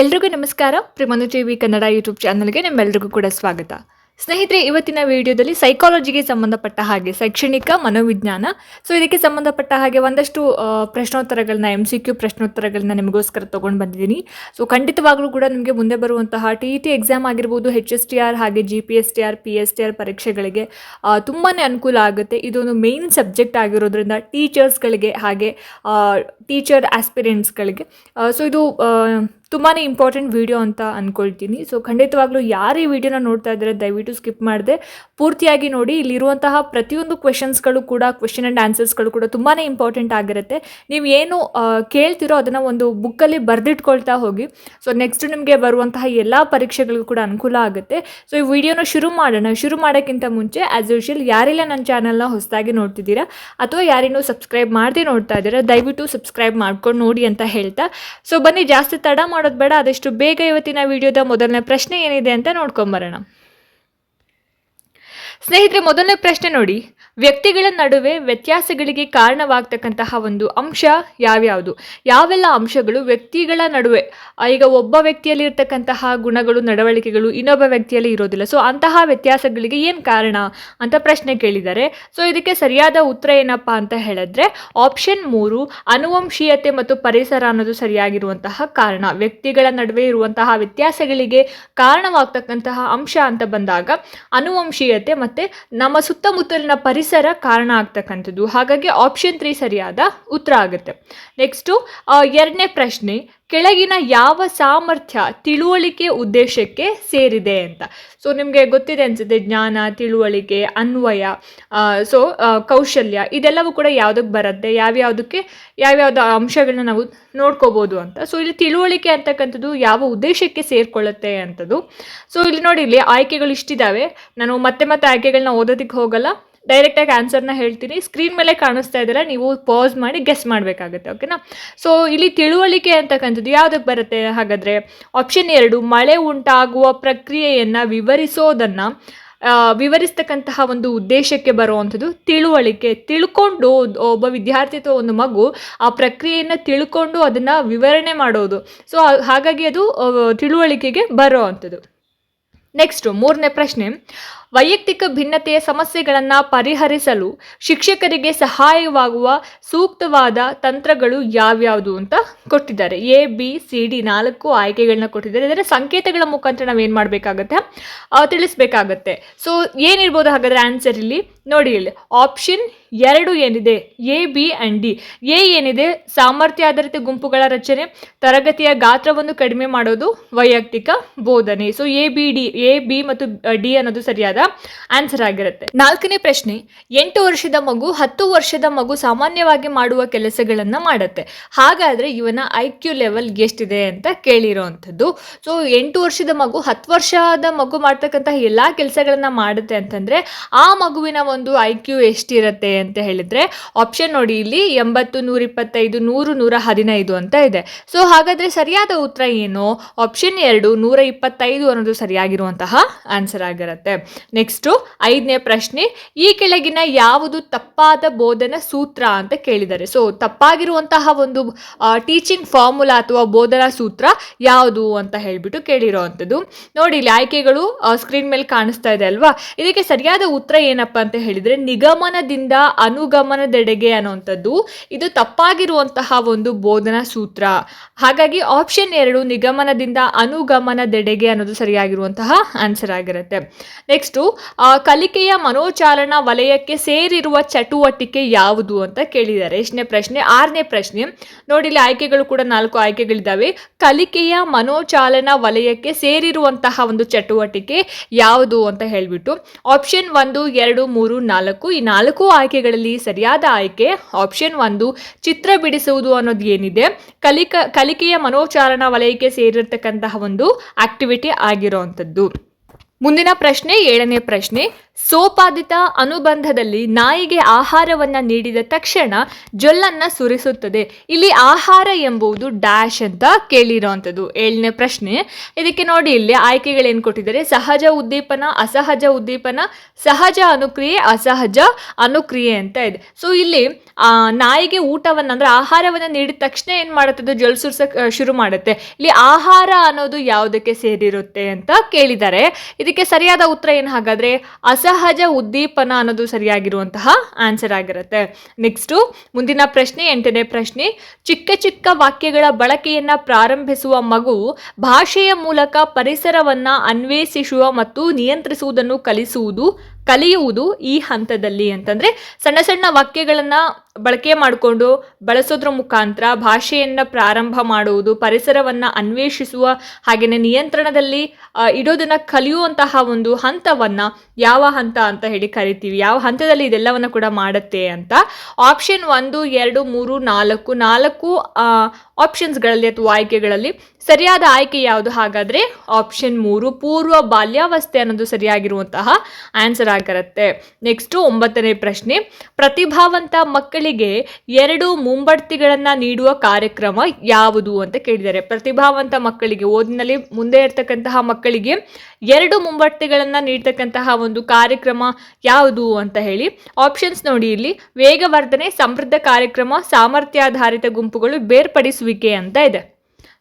ಎಲ್ರಿಗೂ ನಮಸ್ಕಾರ. ಪ್ರಿಮನು TV Kannada YouTube ಚಾನಲ್ಗೆ ನಿಮ್ಮೆಲ್ರಿಗೂ ಕೂಡ ಸ್ವಾಗತ. ಸ್ನೇಹಿತರೆ, ಇವತ್ತಿನ ವಿಡಿಯೋದಲ್ಲಿ ಸೈಕಾಲಜಿಗೆ ಸಂಬಂಧಪಟ್ಟ ಹಾಗೆ ಶೈಕ್ಷಣಿಕ ಮನೋವಿಜ್ಞಾನ. ಸೊ ಇದಕ್ಕೆ ಸಂಬಂಧಪಟ್ಟ ಹಾಗೆ ಒಂದಷ್ಟು ಪ್ರಶ್ನೋತ್ತರಗಳನ್ನ ಎಂ ಸಿ ಕ್ಯೂ ಪ್ರಶ್ನೋತ್ತರಗಳನ್ನ ನಿಮಗೋಸ್ಕರ ತೊಗೊಂಡು ಬಂದಿದ್ದೀನಿ. ಸೊ ಖಂಡಿತವಾಗ್ಲೂ ಕೂಡ ನಿಮಗೆ ಮುಂದೆ ಬರುವಂತಹ ಟಿ ಇ ಟಿ ಎಕ್ಸಾಮ್ ಆಗಿರ್ಬೋದು ಹೆಚ್ ಎಸ್ ಟಿ ಆರ್ ಹಾಗೆ G P S T R P S T R ಪರೀಕ್ಷೆಗಳಿಗೆ ತುಂಬಾ ಅನುಕೂಲ ಆಗುತ್ತೆ. ಇದೊಂದು ಮೇನ್ ಸಬ್ಜೆಕ್ಟ್ ಆಗಿರೋದ್ರಿಂದ ಟೀಚರ್ಸ್ಗಳಿಗೆ ಹಾಗೆ ಟೀಚರ್ ಆಸ್ಪಿರೆಂಟ್ಸ್ಗಳಿಗೆ ಸೊ ಇದು ತುಂಬಾ ಇಂಪಾರ್ಟೆಂಟ್ ವೀಡಿಯೋ ಅಂತ ಅಂದ್ಕೊಳ್ತೀನಿ ಸೊ ಖಂಡಿತವಾಗ್ಲೂ ಯಾರು ಈ ವಿಡಿಯೋನ ನೋಡ್ತಾ ಇದ್ದಾರೆ ದಯವಿಟ್ಟು ಸ್ಕಿಪ್ ಮಾಡದೆ. ಪೂರ್ತಿಯಾಗಿ ನೋಡಿ, ಇಲ್ಲಿರುವಂತಹ ಪ್ರತಿಯೊಂದು ಕ್ವೆಶನ್ಸ್ಗಳು ಕೂಡ ಕ್ವೆಶನ್ ಆ್ಯಂಡ್ ಆನ್ಸರ್ಸ್ಗಳು ಕೂಡ ತುಂಬಾ ಇಂಪಾರ್ಟೆಂಟ್ ಆಗಿರುತ್ತೆ. ನೀವು ಏನು ಕೇಳ್ತಿರೋ ಅದನ್ನು ಒಂದು ಬುಕ್ಕಲ್ಲಿ ಬರೆದಿಟ್ಕೊಳ್ತಾ ಹೋಗಿ. ಸೊ ನೆಕ್ಸ್ಟ್ ನಿಮಗೆ ಬರುವಂತಹ ಎಲ್ಲ ಪರೀಕ್ಷೆಗಳಿಗೂ ಕೂಡ ಅನುಕೂಲ ಆಗುತ್ತೆ. ಸೊ ಈ ವಿಡಿಯೋನ ಶುರು ಮಾಡೋಣ. ಶುರು ಮಾಡೋಕ್ಕಿಂತ ಮುಂಚೆ ಆ್ಯಸ್ ಯೂಶಲ್ ಯಾರೆಲ್ಲ ನನ್ನ ಚಾನಲ್ನ ಹೊಸದಾಗಿ ನೋಡ್ತಿದ್ದೀರಾ, ಅಥವಾ ಯಾರಿನ್ನೂ ಸಬ್ಸ್ಕ್ರೈಬ್ ಮಾಡದೆ ನೋಡ್ತಾ ಇದ್ದೀರಾ, ದಯವಿಟ್ಟು ಸಬ್ಸ್ಕ್ರೈಬ್ ಮಾಡ್ಕೊಂಡು ನೋಡಿ ಅಂತ ಹೇಳ್ತಾ. ಸೊ ಬನ್ನಿ, ಜಾಸ್ತಿ ತಡ ಮಾಡೋದು ಬೇಡ, ಅದೆಷ್ಟು ಬೇಗ ಇವತ್ತಿನ ವಿಡಿಯೋದ ಮೊದಲನೇ ಪ್ರಶ್ನೆ ಏನಿದೆ ಅಂತ ನೋಡ್ಕೊಂಬರೋಣ. ಸ್ನೇಹಿತರೆ, ಮೊದಲನೇ ಪ್ರಶ್ನೆ ನೋಡಿ. ವ್ಯಕ್ತಿಗಳ ನಡುವೆ ವ್ಯತ್ಯಾಸಗಳಿಗೆ ಕಾರಣವಾಗ್ತಕ್ಕಂತಹ ಒಂದು ಅಂಶ ಯಾವ್ಯಾವುದು? ಯಾವೆಲ್ಲ ಅಂಶಗಳು ವ್ಯಕ್ತಿಗಳ ನಡುವೆ? ಈಗ ಒಬ್ಬ ವ್ಯಕ್ತಿಯಲ್ಲಿ ಇರ್ತಕ್ಕಂತಹ ಗುಣಗಳು, ನಡವಳಿಕೆಗಳು ಇನ್ನೊಬ್ಬ ವ್ಯಕ್ತಿಯಲ್ಲಿ ಇರೋದಿಲ್ಲ. ಸೊ ಅಂತಹ ವ್ಯತ್ಯಾಸಗಳಿಗೆ ಏನು ಕಾರಣ ಅಂತ ಪ್ರಶ್ನೆ ಕೇಳಿದ್ದಾರೆ. ಸೊ ಇದಕ್ಕೆ ಸರಿಯಾದ ಉತ್ತರ ಏನಪ್ಪ ಅಂತ ಹೇಳಿದ್ರೆ ಆಪ್ಷನ್ ಮೂರು ಅನುವಂಶೀಯತೆ ಮತ್ತು ಪರಿಸರ ಅನ್ನೋದು ಸರಿಯಾಗಿರುವಂತಹ ಕಾರಣ. ವ್ಯಕ್ತಿಗಳ ನಡುವೆ ಇರುವಂತಹ ವ್ಯತ್ಯಾಸಗಳಿಗೆ ಕಾರಣವಾಗ್ತಕ್ಕಂತಹ ಅಂಶ ಅಂತ ಬಂದಾಗ, ಅನುವಂಶೀಯತೆ ಮತ್ತೆ ನಮ್ಮ ಸುತ್ತಮುತ್ತಲಿನ ಪರಿಸರ ಕಾರಣ ಆಗ್ತಕ್ಕಂಥದ್ದು. ಹಾಗಾಗಿ ಆಪ್ಷನ್ ತ್ರೀ ಸರಿಯಾದ ಉತ್ತರ ಆಗುತ್ತೆ. ನೆಕ್ಸ್ಟು ಎರಡನೇ ಪ್ರಶ್ನೆ, ಕೆಳಗಿನ ಯಾವ ಸಾಮರ್ಥ್ಯ ತಿಳುವಳಿಕೆ ಉದ್ದೇಶಕ್ಕೆ ಸೇರಿದೆ ಅಂತ. ಸೊ ನಿಮಗೆ ಗೊತ್ತಿದೆ ಅನಿಸುತ್ತೆ, ಜ್ಞಾನ, ತಿಳುವಳಿಕೆ, ಅನ್ವಯ ಸೊ ಕೌಶಲ್ಯ, ಇದೆಲ್ಲವೂ ಕೂಡ ಯಾವುದಕ್ಕೆ ಬರುತ್ತೆ, ಯಾವ್ಯಾವುದಕ್ಕೆ, ಯಾವ್ಯಾವ್ದು ಅಂಶಗಳನ್ನ ನಾವು ನೋಡ್ಕೋಬೋದು ಅಂತ. ಸೊ ಇಲ್ಲಿ ತಿಳುವಳಿಕೆ ಅಂತಕ್ಕಂಥದ್ದು ಯಾವ ಉದ್ದೇಶಕ್ಕೆ ಸೇರ್ಕೊಳ್ಳುತ್ತೆ ಅಂತದ್ದು. ಸೊ ಇಲ್ಲಿ ನೋಡಿ, ಇಲ್ಲಿ ಆಯ್ಕೆಗಳು ಇಷ್ಟಿದ್ದಾವೆ ನಾನು ಮತ್ತೆ ಮತ್ತೆ ಆಯ್ಕೆಗಳನ್ನ ಓದೋದಕ್ಕೆ ಹೋಗಲ್ಲ. ಡೈರೆಕ್ಟಾಗಿ ಆನ್ಸರ್ನ ಹೇಳ್ತೀನಿ ಸ್ಕ್ರೀನ್ ಮೇಲೆ ಕಾಣಿಸ್ತಾ ಇದ್ದೀರಾ ನೀವು ಪಾಸ್ ಮಾಡಿ ಗೆಸ್ ಮಾಡಬೇಕಾಗುತ್ತೆ ಓಕೆನಾ ಸೊ ಇಲ್ಲಿ ತಿಳುವಳಿಕೆ ಅಂತಕ್ಕಂಥದ್ದು ಯಾವುದಕ್ಕೆ ಬರುತ್ತೆ ಹಾಗಾದರೆ? ಆಪ್ಷನ್ ಎರಡು, ಮಳೆ ಉಂಟಾಗುವ ಪ್ರಕ್ರಿಯೆಯನ್ನು ವಿವರಿಸೋದನ್ನು ವಿವರಿಸ್ತಕ್ಕಂತಹ ಒಂದು ಉದ್ದೇಶಕ್ಕೆ ಬರುವಂಥದ್ದು ತಿಳುವಳಿಕೆ. ತಿಳ್ಕೊಂಡು ಒಬ್ಬ ವಿದ್ಯಾರ್ಥಿ ಅಥವಾ ಒಂದು ಮಗು ಆ ಪ್ರಕ್ರಿಯೆಯನ್ನು ತಿಳ್ಕೊಂಡು ಅದನ್ನು ವಿವರಣೆ ಮಾಡೋದು. ಸೊ ಹಾಗಾಗಿ ಅದು ತಿಳುವಳಿಕೆಗೆ ಬರೋ ಅಂಥದ್ದು ನೆಕ್ಸ್ಟು ಮೂರನೇ ಪ್ರಶ್ನೆ ವೈಯಕ್ತಿಕ ಭಿನ್ನತೆಯ ಸಮಸ್ಯೆಗಳನ್ನು ಪರಿಹರಿಸಲು ಶಿಕ್ಷಕರಿಗೆ ಸಹಾಯವಾಗುವ ಸೂಕ್ತವಾದ ತಂತ್ರಗಳು ಯಾವ್ಯಾವುದು ಅಂತ ಕೊಟ್ಟಿದ್ದಾರೆ. ಎ, ಬಿ, ಸಿ, ಡಿ ನಾಲ್ಕು ಆಯ್ಕೆಗಳನ್ನ ಕೊಟ್ಟಿದ್ದಾರೆ. ಇದರ ಸಂಕೇತಗಳ ಮುಖಾಂತರ ನಾವು ಏನು ಮಾಡಬೇಕಾಗತ್ತೆ ತಿಳಿಸ್ಬೇಕಾಗತ್ತೆ. ಸೊ ಏನಿರ್ಬೋದು ಹಾಗಾದರೆ ಆನ್ಸರ್ ಇಲ್ಲಿ? ನೋಡಿ ಇಲ್ಲಿ ಆಪ್ಷನ್ ಎರಡು ಏನಿದೆ? A, B and D. A ಏನಿದೆ? ಸಾಮರ್ಥ್ಯ ಆಧಾರಿತ ಗುಂಪುಗಳ ರಚನೆ, ತರಗತಿಯ ಗಾತ್ರವನ್ನು ಕಡಿಮೆ ಮಾಡೋದು ವೈಯಕ್ತಿಕ ಬೋಧನೆ. So A, B, D, A, B ಮತ್ತು ಡಿ ಅನ್ನೋದು ಸರಿಯಾದ ಆನ್ಸರ್ ಆಗಿರುತ್ತೆ. ನಾಲ್ಕನೇ ಪ್ರಶ್ನೆ, ಎಂಟು ವರ್ಷದ ಮಗು ಹತ್ತು ವರ್ಷದ ಮಗು ಸಾಮಾನ್ಯವಾಗಿ ಮಾಡುವ ಕೆಲಸಗಳನ್ನು ಮಾಡುತ್ತೆ. ಹಾಗಾದ್ರೆ ಇವನ ಐ ಕ್ಯೂ ಲೆವೆಲ್ ಎಷ್ಟಿದೆ ಅಂತ ಕೇಳಿರೋವಂಥದ್ದು ಸೊ ಎಂಟು ವರ್ಷದ ಮಗು ಹತ್ತು ವರ್ಷದ ಮಗು ಮಾಡ್ತಕ್ಕಂತಹ ಎಲ್ಲ ಕೆಲಸಗಳನ್ನು ಮಾಡುತ್ತೆ ಅಂತಂದ್ರೆ, ಆ ಮಗುವಿನ ಒಂದು ಐ ಕ್ಯೂ ಎಷ್ಟಿರತ್ತೆ ಅಂತ ಹೇಳಿದ್ರೆ ಆಪ್ಷನ್ ನೋಡಿ ಇಲ್ಲಿ ಎಂಬತ್ತು ನೂರ ಇಪ್ಪತ್ತೈದು ನೂರು, ನೂರ ಹದಿನೈದು ಅಂತ ಇದೆ. ಸೊ ಹಾಗಾದ್ರೆ ಸರಿಯಾದ ಉತ್ತರ ಏನು? ಆಪ್ಷನ್ ಎರಡು, ನೂರ ಇಪ್ಪತ್ತೈದು ಅನ್ನೋದು ಸರಿಯಾಗಿರುವಂತಹ ಆನ್ಸರ್ ಆಗಿರುತ್ತೆ. ನೆಕ್ಸ್ಟು ಐದನೇ ಪ್ರಶ್ನೆ, ಈ ಕೆಳಗಿನ ಯಾವುದು ತಪ್ಪಾದ ಬೋಧನ ಸೂತ್ರ ಅಂತ ಕೇಳಿದ್ದಾರೆ. ಸೊ ತಪ್ಪಾಗಿರುವಂತಹ ಒಂದು ಟೀಚಿಂಗ್ ಫಾರ್ಮುಲಾ ಅಥವಾ ಬೋಧನಾ ಸೂತ್ರ ಯಾವುದು ಅಂತ ಹೇಳಿಬಿಟ್ಟು ಕೇಳಿರೋವಂಥದ್ದು. ನೋಡಿ, ಇಲ್ಲಿ ಆಯ್ಕೆಗಳು ಸ್ಕ್ರೀನ್ ಮೇಲೆ ಕಾಣಿಸ್ತಾ ಇದೆ ಅಲ್ವಾ? ಇದಕ್ಕೆ ಸರಿಯಾದ ಉತ್ತರ ಏನಪ್ಪ ಅಂತ ಹೇಳಿದರೆ, ನಿಗಮನದಿಂದ ಅನುಗಮನದೆಡೆಗೆ ಅನ್ನುವಂಥದ್ದು. ಇದು ತಪ್ಪಾಗಿರುವಂತಹ ಒಂದು ಬೋಧನಾ ಸೂತ್ರ. ಹಾಗಾಗಿ ಆಪ್ಷನ್ ಎರಡು, ನಿಗಮನದಿಂದ ಅನುಗಮನದೆಡೆಗೆ ಅನ್ನೋದು ಸರಿಯಾಗಿರುವಂತಹ ಆನ್ಸರ್ ಆಗಿರುತ್ತೆ. ನೆಕ್ಸ್ಟು ಕಲಿಕೆಯ ಮನೋಚಾಲನ ವಲಯಕ್ಕೆ ಸೇರಿರುವ ಚಟುವಟಿಕೆ ಯಾವುದು ಅಂತ ಕೇಳಿದ್ದಾರೆ. ಎಷ್ಟನೇ ಪ್ರಶ್ನೆ, ಆರನೇ ಪ್ರಶ್ನೆ. ನೋಡಿ, ಇಲ್ಲಿ ಆಯ್ಕೆಗಳು ಕೂಡ ನಾಲ್ಕು ಆಯ್ಕೆಗಳಿದ್ದಾವೆ. ಕಲಿಕೆಯ ಮನೋಚಾಲನಾ ವಲಯಕ್ಕೆ ಸೇರಿರುವಂತಹ ಒಂದು ಚಟುವಟಿಕೆ ಯಾವುದು ಅಂತ ಹೇಳಿಬಿಟ್ಟು, ಆಪ್ಷನ್ ಒಂದು, ಎರಡು, ಮೂರು, ನಾಲ್ಕು. ಈ ನಾಲ್ಕು ಆಯ್ಕೆಗಳಲ್ಲಿ ಸರಿಯಾದ ಆಯ್ಕೆ, ಆಪ್ಷನ್ ಒಂದು, ಚಿತ್ರ ಬಿಡಿಸುವುದು ಅನ್ನೋದು ಏನಿದೆ. ಕಲಿಕ, ಕಲಿಕೆಯ ಮನೋಚಾಲನಾ ವಲಯಕ್ಕೆ ಸೇರಿರ್ತಕ್ಕಂತಹ ಒಂದು ಆಕ್ಟಿವಿಟಿ ಆಗಿರೋವಂಥದ್ದು ಮುಂದಿನ ಪ್ರಶ್ನೆ ಏಳನೇ ಪ್ರಶ್ನೆ. ಸೋಪಾದಿತ ಅನುಬಂಧದಲ್ಲಿ ನಾಯಿಗೆ ಆಹಾರವನ್ನ ನೀಡಿದ ತಕ್ಷಣ ಜೊಲ್ಲನ್ನ ಸುರಿಸುತ್ತದೆ. ಇಲ್ಲಿ ಆಹಾರ ಎಂಬುದು ಡ್ಯಾಶ್ ಅಂತ ಕೇಳಿರೋವಂಥದ್ದು ಏಳನೇ ಪ್ರಶ್ನೆ. ಇದಕ್ಕೆ ನೋಡಿ ಇಲ್ಲಿ ಆಯ್ಕೆಗಳೇನು ಕೊಟ್ಟಿದ್ದಾರೆ. ಸಹಜ ಉದ್ದೀಪನ, ಅಸಹಜ ಉದ್ದೀಪನ, ಸಹಜ ಅನುಕ್ರಿಯೆ, ಅಸಹಜ ಅನುಕ್ರಿಯೆ ಅಂತ ಇದೆ. ಸೊ ಇಲ್ಲಿ ನಾಯಿಗೆ ಊಟವನ್ನ ಅಂದ್ರೆ ಆಹಾರವನ್ನ ನೀಡಿದ ತಕ್ಷಣ ಏನು ಮಾಡುತ್ತದೆ ಜೊಲ್ ಸುರ್ಸಕ್ ಶುರು ಮಾಡುತ್ತೆ. ಇಲ್ಲಿ ಆಹಾರ ಅನ್ನೋದು ಯಾವುದಕ್ಕೆ ಸೇರಿರುತ್ತೆ ಅಂತ ಕೇಳಿದ್ದಾರೆ. ಇದಕ್ಕೆ ಸರಿಯಾದ ಉತ್ತರ ಏನು ಹಾಗಾದ್ರೆ? ಅಸಹಜ ಉದ್ದೀಪನ ಅನ್ನೋದು ಸರಿಯಾಗಿರುವಂತಹ ಆನ್ಸರ್ ಆಗಿರುತ್ತೆ. ನೆಕ್ಸ್ಟು ಮುಂದಿನ ಪ್ರಶ್ನೆ, ಎಂಟನೇ ಪ್ರಶ್ನೆ. ಚಿಕ್ಕ ಚಿಕ್ಕ ವಾಕ್ಯಗಳ ಬಳಕೆಯನ್ನ ಪ್ರಾರಂಭಿಸುವ ಮಗು ಭಾಷೆಯ ಮೂಲಕ ಪರಿಸರವನ್ನ ಅನ್ವೇಷಿಸುವ ಮತ್ತು ನಿಯಂತ್ರಿಸುವುದನ್ನು ಕಲಿಸುವುದು ಕಲಿಯುವುದು ಈ ಹಂತದಲ್ಲಿ ಅಂತಂದ್ರೆ ಸಣ್ಣ ಸಣ್ಣ ವಾಕ್ಯಗಳನ್ನು ಬಳಕೆ ಮಾಡಿಕೊಂಡು ಬಳಸೋದ್ರ ಮುಖಾಂತರ ಭಾಷೆಯನ್ನ ಪ್ರಾರಂಭ ಮಾಡುವುದು, ಪರಿಸರವನ್ನ ಅನ್ವೇಷಿಸುವ ಹಾಗೆಯೇ ನಿಯಂತ್ರಣದಲ್ಲಿ ಇಡೋದನ್ನ ಕಲಿಯುವಂತಹ ಒಂದು ಹಂತವನ್ನ ಯಾವ ಹಂತ ಅಂತ ಹೇಳಿ ಕರಿತೀವಿ. ಯಾವ ಹಂತದಲ್ಲಿ ಇದೆಲ್ಲವನ್ನ ಕೂಡ ಮಾಡುತ್ತೆ ಅಂತ ಆಪ್ಷನ್ ಒಂದು, ಎರಡು, ಮೂರು, ನಾಲ್ಕು ನಾಲ್ಕು ಆಪ್ಷನ್ಸ್ಗಳಲ್ಲಿ ಅಥವಾ ಆಯ್ಕೆಗಳಲ್ಲಿ ಸರಿಯಾದ ಆಯ್ಕೆ ಯಾವುದು? ಹಾಗಾದ್ರೆ ಆಪ್ಷನ್ ಮೂರು, ಪೂರ್ವ ಬಾಲ್ಯಾವಸ್ಥೆ ಅನ್ನೋದು ಸರಿಯಾಗಿರುವಂತಹ ಆನ್ಸರ್ ಆಗಿರುತ್ತೆ ನೆಕ್ಸ್ಟು ಒಂಬತ್ತನೇ ಪ್ರಶ್ನೆ. ಪ್ರತಿಭಾವಂತ ಮಕ್ಕಳಿಗೆ ಎರಡು ಮುಂಬಡ್ತಿಗಳನ್ನು ನೀಡುವ ಕಾರ್ಯಕ್ರಮ ಯಾವುದು ಅಂತ ಕೇಳಿದ್ದಾರೆ. ಪ್ರತಿಭಾವಂತ ಮಕ್ಕಳಿಗೆ ಓದಿನಲ್ಲಿ ಮುಂದೆ ಇರ್ತಕ್ಕಂತಹ ಮಕ್ಕಳಿಗೆ ಎರಡು ಮುಂಬಡ್ತಿಗಳನ್ನು ನೀಡ್ತಕ್ಕಂತಹ ಒಂದು ಕಾರ್ಯಕ್ರಮ ಯಾವುದು ಅಂತ ಹೇಳಿ. ಆಪ್ಷನ್ಸ್ ನೋಡಿ ಇಲ್ಲಿ. ವೇಗವರ್ಧನೆ, ಸಮೃದ್ಧ ಕಾರ್ಯಕ್ರಮ, ಸಾಮರ್ಥ್ಯಾಧಾರಿತ ಗುಂಪುಗಳು ಬೇರ್ಪಡಿಸುವಿಕೆ ಅಂತ ಇದೆ.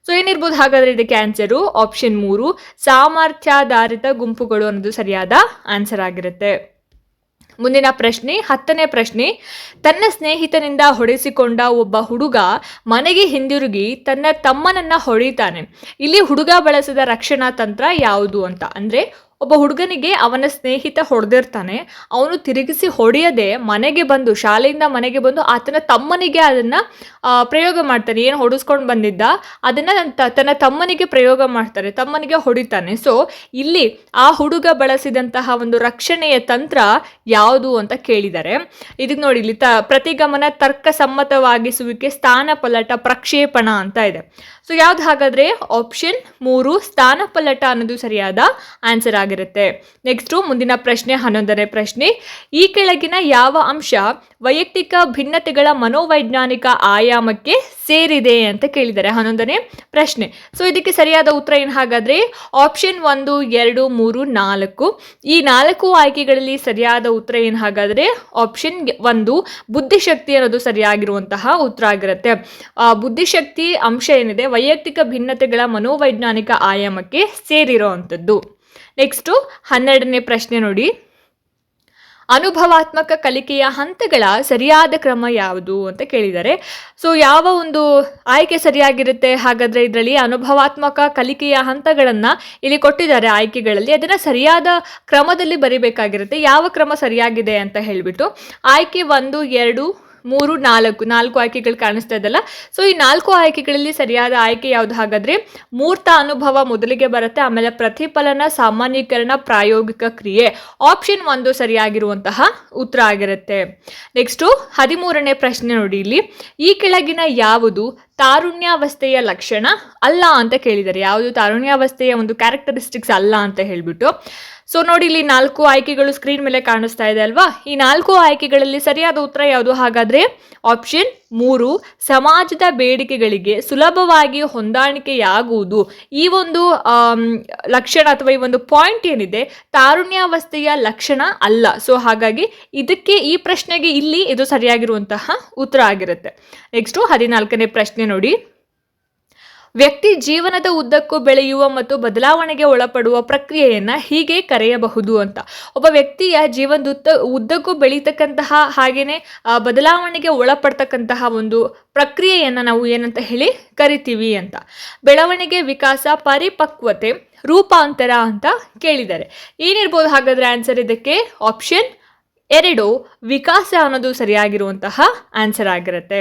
ಸೊ ಏನಿರ್ಬೋದು? ಹಾಗಾದ್ರೆ ಇದಕ್ಕೆ ಆನ್ಸರು ಆಪ್ಷನ್ ಮೂರು, ಸಾಮರ್ಥ್ಯಾಧಾರಿತ ಗುಂಪುಗಳು ಅನ್ನೋದು ಸರಿಯಾದ ಆನ್ಸರ್ ಆಗಿರುತ್ತೆ. ಮುಂದಿನ ಪ್ರಶ್ನೆ, ಹತ್ತನೇ ಪ್ರಶ್ನೆ, ತನ್ನ ಸ್ನೇಹಿತನಿಂದ ಹೊಡೆಸಿಕೊಂಡ ಒಬ್ಬ ಹುಡುಗ ಮನೆಗೆ ಹಿಂದಿರುಗಿ ತನ್ನ ತಮ್ಮನನ್ನ ಹೊಡಿತಾನೆ. ಇಲ್ಲಿ ಹುಡುಗ ಬಳಸಿದ ರಕ್ಷಣಾ ತಂತ್ರ ಯಾವುದು ಅಂತ? ಅಂದ್ರೆ ಒಬ್ಬ ಹುಡುಗನಿಗೆ ಅವನ ಸ್ನೇಹಿತ ಹೊಡೆದಿರ್ತಾನೆ. ಅವನು ತಿರುಗಿಸಿ ಹೊಡೆಯದೆ ಮನೆಗೆ ಬಂದು, ಶಾಲೆಯಿಂದ ಮನೆಗೆ ಬಂದು ಆತನ ತಮ್ಮನಿಗೆ ಅದನ್ನ ಪ್ರಯೋಗ ಮಾಡ್ತಾನೆ. ಏನು ಹೊಡೆಸ್ಕೊಂಡು ಬಂದಿದ್ದ? ಅದನ್ನ ತನ್ನ ತಮ್ಮನಿಗೆ ಪ್ರಯೋಗ ಮಾಡ್ತಾರೆ. ತಮ್ಮನಿಗೆ ಹೊಡಿತಾನೆ. ಸೊ ಇಲ್ಲಿ ಆ ಹುಡುಗ ಬಳಸಿದಂತಹ ಒಂದು ರಕ್ಷಣೆಯ ತಂತ್ರ ಯಾವುದು ಅಂತ ಕೇಳಿದ್ದಾರೆ ಇದಕ್ಕೆ ನೋಡಿ ಇಲ್ಲಿ ತ, ಪ್ರತಿಗಮನ ತರ್ಕ ಸಮ್ಮತವಾಗಿಸುವಿಕೆ ಸ್ಥಾನ ಪಲಟ ಪ್ರಕ್ಷೇಪಣ ಅಂತ ಇದೆ. ಸೊ ಯಾವ್ದು ಹಾಗಾದ್ರೆ? ಆಪ್ಷನ್ ಮೂರು ಸ್ಥಾನ ಪಲಟ ಅನ್ನೋದು ಸರಿಯಾದ ಆನ್ಸರ್ ಆಗಿರುತ್ತೆ. ನೆಕ್ಸ್ಟು ಮುಂದಿನ ಪ್ರಶ್ನೆ, ಹನ್ನೊಂದನೇ ಪ್ರಶ್ನೆ. ಈ ಕೆಳಗಿನ ಯಾವ ಅಂಶ ವೈಯಕ್ತಿಕ ಭಿನ್ನತೆಗಳ ಮನೋವೈಜ್ಞಾನಿಕ ಆಯಾಮಕ್ಕೆ ಸೇರಿದೆ ಅಂತ ಕೇಳಿದ್ದಾರೆ? ಹನ್ನೊಂದನೇ ಪ್ರಶ್ನೆ. ಸೊ ಇದಕ್ಕೆ ಸರಿಯಾದ ಉತ್ತರ ಏನು? ಹಾಗಾದ್ರೆ ಆಪ್ಷನ್ ಒಂದು, ಎರಡು, ಮೂರು, ನಾಲ್ಕು. ಈ ನಾಲ್ಕು ಆಯ್ಕೆಗಳಲ್ಲಿ ಸರಿಯಾದ ಉತ್ತರ ಏನು? ಹಾಗಾದ್ರೆ ಆಪ್ಷನ್ ಒಂದು, ಬುದ್ಧಿಶಕ್ತಿ ಅನ್ನೋದು ಸರಿಯಾಗಿರುವಂತಹ ಉತ್ತರ ಆಗಿರುತ್ತೆ. ಬುದ್ಧಿಶಕ್ತಿ ಅಂಶ ಏನಿದೆ? ವೈಯಕ್ತಿಕ ಭಿನ್ನತೆಗಳ ಮನೋವೈಜ್ಞಾನಿಕ ಆಯಾಮಕ್ಕೆ ಸೇರಿರೋ ಅಂಥದ್ದು. ನೆಕ್ಸ್ಟು ಹನ್ನೆರಡನೇ ಪ್ರಶ್ನೆ ನೋಡಿ. ಅನುಭವಾತ್ಮಕ ಕಲಿಕೆಯ ಹಂತಗಳ ಸರಿಯಾದ ಕ್ರಮ ಯಾವುದು ಅಂತ ಕೇಳಿದ್ದಾರೆ ಸೊ ಯಾವ ಒಂದು ಆಯ್ಕೆ ಸರಿಯಾಗಿರುತ್ತೆ? ಹಾಗಾದ್ರೆ ಇದರಲ್ಲಿ ಅನುಭವಾತ್ಮಕ ಕಲಿಕೆಯ ಹಂತಗಳನ್ನು ಇಲ್ಲಿ ಕೊಟ್ಟಿದ್ದಾರೆ ಆಯ್ಕೆಗಳಲ್ಲಿ. ಅದನ್ನು ಸರಿಯಾದ ಕ್ರಮದಲ್ಲಿ ಬರಿಬೇಕಾಗಿರುತ್ತೆ. ಯಾವ ಕ್ರಮ ಸರಿಯಾಗಿದೆ ಅಂತ ಹೇಳಿಬಿಟ್ಟು, ಆಯ್ಕೆ ಒಂದು, ಎರಡು ಮೂರು, ನಾಲ್ಕು ನಾಲ್ಕು ಆಯ್ಕೆಗಳು ಕಾಣಿಸ್ತಾ ಇದಲ್ಲ. ಸೊ ಈ ನಾಲ್ಕು ಆಯ್ಕೆಗಳಲ್ಲಿ ಸರಿಯಾದ ಆಯ್ಕೆ ಯಾವುದು ಹಾಗಾದ್ರೆ ಮೂರ್ತ ಅನುಭವ ಮೊದಲಿಗೆ ಬರುತ್ತೆ, ಆಮೇಲೆ ಪ್ರತಿಫಲನ, ಸಾಮಾನ್ಯೀಕರಣ, ಪ್ರಾಯೋಗಿಕ ಕ್ರಿಯೆ. ಆಪ್ಷನ್ ಒಂದು ಸರಿಯಾಗಿರುವಂತಹ ಉತ್ತರ ಆಗಿರುತ್ತೆ. ನೆಕ್ಸ್ಟು ಹದಿಮೂರನೇ ಪ್ರಶ್ನೆ ನೋಡಿ ಇಲ್ಲಿ. ಈ ಕೆಳಗಿನ ಯಾವುದು ತಾರುಣ್ಯಾವಸ್ಥೆಯ ಲಕ್ಷಣ ಅಲ್ಲ ಅಂತ ಕೇಳಿದ್ದಾರೆ. ಯಾವುದು ತಾರುಣ್ಯಾವಸ್ಥೆಯ ಒಂದು ಕ್ಯಾರೆಕ್ಟರಿಸ್ಟಿಕ್ಸ್ ಅಲ್ಲ ಅಂತ ಹೇಳಿಬಿಟ್ಟು. ಸೊ ನೋಡಿ, ಇಲ್ಲಿ ನಾಲ್ಕು ಆಯ್ಕೆಗಳು ಸ್ಕ್ರೀನ್ ಮೇಲೆ ಕಾಣಿಸ್ತಾ ಇದೆ ಅಲ್ವಾ? ಈ ನಾಲ್ಕು ಆಯ್ಕೆಗಳಲ್ಲಿ ಸರಿಯಾದ ಉತ್ತರ ಯಾವುದು? ಹಾಗಾದರೆ ಆಪ್ಷನ್ ಮೂರು, ಸಮಾಜದ ಬೇಡಿಕೆಗಳಿಗೆ ಸುಲಭವಾಗಿ ಹೊಂದಾಣಿಕೆಯಾಗುವುದು. ಈ ಒಂದು ಲಕ್ಷಣ ಅಥವಾ ಈ ಒಂದು ಪಾಯಿಂಟ್ ಏನಿದೆ, ತಾರುಣ್ಯಾವಸ್ಥೆಯ ಲಕ್ಷಣ ಅಲ್ಲ. ಸೊ ಹಾಗಾಗಿ ಇದಕ್ಕೆ ಈ ಪ್ರಶ್ನೆಗೆ ಇಲ್ಲಿ ಇದು ಸರಿಯಾಗಿರುವಂತಹ ಉತ್ತರ ಆಗಿರುತ್ತೆ. ನೆಕ್ಸ್ಟು ಹದಿನಾಲ್ಕನೇ ಪ್ರಶ್ನೆ ನೋಡಿ. ವ್ಯಕ್ತಿ ಜೀವನದ ಉದ್ದಕ್ಕೂ ಬೆಳೆಯುವ ಮತ್ತು ಬದಲಾವಣೆಗೆ ಒಳಪಡುವ ಪ್ರಕ್ರಿಯೆಯನ್ನು ಹೀಗೆ ಕರೆಯಬಹುದು ಅಂತ. ಒಬ್ಬ ವ್ಯಕ್ತಿಯ ಜೀವನದ ಉದ್ದ ಉದ್ದಕ್ಕೂ ಬೆಳೀತಕ್ಕಂತಹ ಹಾಗೆಯೇ ಬದಲಾವಣೆಗೆ ಒಳಪಡ್ತಕ್ಕಂತಹ ಒಂದು ಪ್ರಕ್ರಿಯೆಯನ್ನು ನಾವು ಏನಂತ ಹೇಳಿ ಕರಿತೀವಿ ಅಂತ. ಬೆಳವಣಿಗೆ, ವಿಕಾಸ, ಪರಿಪಕ್ವತೆ, ರೂಪಾಂತರ ಅಂತ ಕೇಳಿದ್ದಾರೆ. ಏನಿರ್ಬೋದು ಹಾಗಾದರೆ ಆನ್ಸರ್ ಇದಕ್ಕೆ? ಆಪ್ಷನ್ ಎರಡು, ವಿಕಾಸ ಅನ್ನೋದು ಸರಿಯಾಗಿರುವಂತಹ ಆನ್ಸರ್ ಆಗಿರುತ್ತೆ.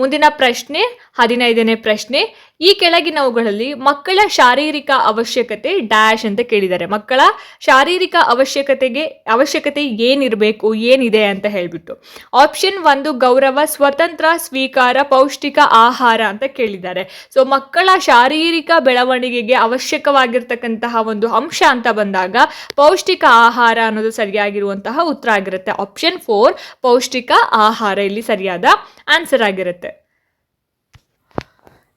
ಮುಂದಿನ ಪ್ರಶ್ನೆ, ಹದಿನೈದನೇ ಪ್ರಶ್ನೆ ಈ ಕೆಳಗಿನವುಗಳಲ್ಲಿ ಮಕ್ಕಳ ಶಾರೀರಿಕ ಅವಶ್ಯಕತೆ ಡ್ಯಾಶ್ ಅಂತ ಕೇಳಿದ್ದಾರೆ. ಮಕ್ಕಳ ಶಾರೀರಿಕ ಅವಶ್ಯಕತೆಗೆ, ಅವಶ್ಯಕತೆ ಏನಿರಬೇಕು, ಏನಿದೆ ಅಂತ ಹೇಳ್ಬಿಟ್ಟು. ಆಪ್ಷನ್ ಒಂದು ಗೌರವ, ಸ್ವತಂತ್ರ, ಸ್ವೀಕಾರ, ಪೌಷ್ಟಿಕ ಆಹಾರ ಅಂತ ಕೇಳಿದ್ದಾರೆ. ಸೊ ಮಕ್ಕಳ ಶಾರೀರಿಕ ಬೆಳವಣಿಗೆಗೆ ಅವಶ್ಯಕವಾಗಿರ್ತಕ್ಕಂತಹ ಒಂದು ಅಂಶ ಅಂತ ಬಂದಾಗ ಪೌಷ್ಟಿಕ ಆಹಾರ ಅನ್ನೋದು ಸರಿಯಾಗಿರುವಂತಹ ಉತ್ತರ ಆಗಿರುತ್ತೆ. ಆಪ್ಷನ್ ಫೋರ್, ಪೌಷ್ಟಿಕ ಆಹಾರ ಇಲ್ಲಿ ಸರಿಯಾದ ಆನ್ಸರ್ ಆಗಿರುತ್ತೆ.